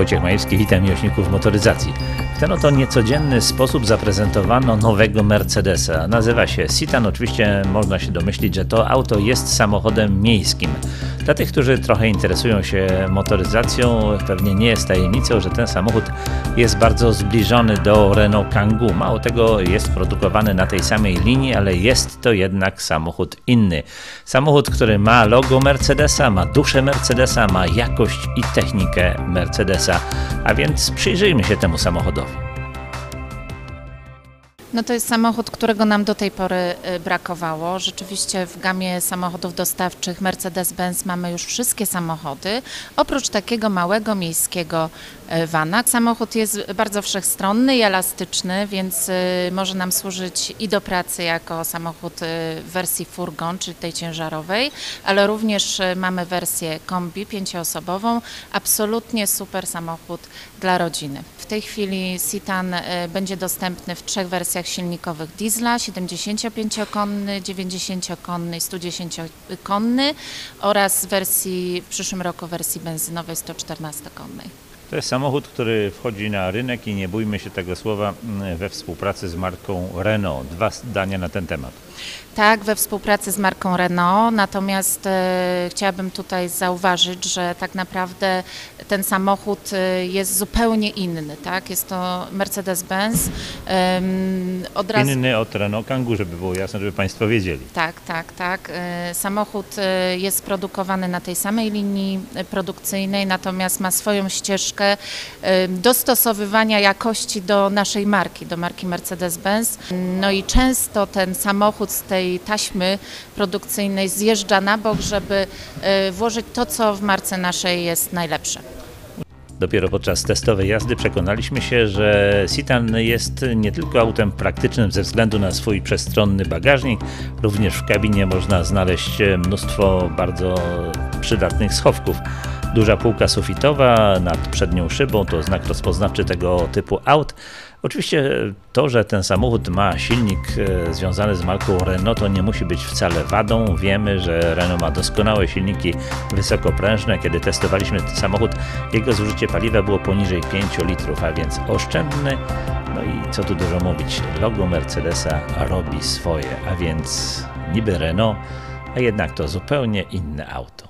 Wojciech Majewski, witam miłośników motoryzacji. W ten oto niecodzienny sposób zaprezentowano nowego Mercedesa. Nazywa się Citan. Oczywiście można się domyślić, że to auto jest samochodem miejskim. Dla tych, którzy trochę interesują się motoryzacją, pewnie nie jest tajemnicą, że ten samochód jest bardzo zbliżony do Renault Kangoo. Mało tego, jest produkowany na tej samej linii, ale jest to jednak samochód inny. Samochód, który ma logo Mercedesa, ma duszę Mercedesa, ma jakość i technikę Mercedesa. A więc przyjrzyjmy się temu samochodowi. No to jest samochód, którego nam do tej pory y, brakowało. Rzeczywiście w gamie samochodów dostawczych Mercedes-Benz mamy już wszystkie samochody, oprócz takiego małego miejskiego y, vana. Samochód jest bardzo wszechstronny i elastyczny, więc y, może nam służyć i do pracy jako samochód w wersji furgon, czyli tej ciężarowej, ale również mamy wersję kombi pięcioosobową. Absolutnie super samochód dla rodziny. W tej chwili Citan będzie dostępny w trzech wersjach silnikowych diesla 75-konny, 90-konny i 110-konny oraz wersji w przyszłym roku wersji benzynowej 114-konnej. To jest samochód, który wchodzi na rynek i nie bójmy się tego słowa mm, we współpracy z marką Renault. Dwa zdania na ten temat. Tak, we współpracy z marką Renault, natomiast e, chciałabym tutaj zauważyć, że tak naprawdę ten samochód e, jest zupełnie inny. Tak? Jest to Mercedes-Benz. Razu... Inny od Renault Kangoo, żeby było jasne, żeby Państwo wiedzieli. Tak, tak, tak. E, samochód jest produkowany na tej samej linii produkcyjnej, natomiast ma swoją ścieżkę dostosowywania jakości do naszej marki, do marki Mercedes-Benz. No i często ten samochód z tej taśmy produkcyjnej zjeżdża na bok, żeby e, włożyć to, co w marce naszej jest najlepsze. Dopiero podczas testowej jazdy przekonaliśmy się, że Citan jest nie tylko autem praktycznym ze względu na swój przestronny bagażnik, również w kabinie można znaleźć mnóstwo bardzo przydatnych schowków. Duża półka sufitowa nad przednią szybą to znak rozpoznawczy tego typu aut. Oczywiście to, że ten samochód ma silnik e, związany z marką Renault, to nie musi być wcale wadą. Wiemy, że Renault ma doskonałe silniki wysokoprężne. Kiedy testowaliśmy ten samochód, jego zużycie paliwa było poniżej 5 litrów, a więc oszczędny. No i co tu dużo mówić, logo Mercedesa robi swoje, a więc niby Renault, a jednak to zupełnie inne auto.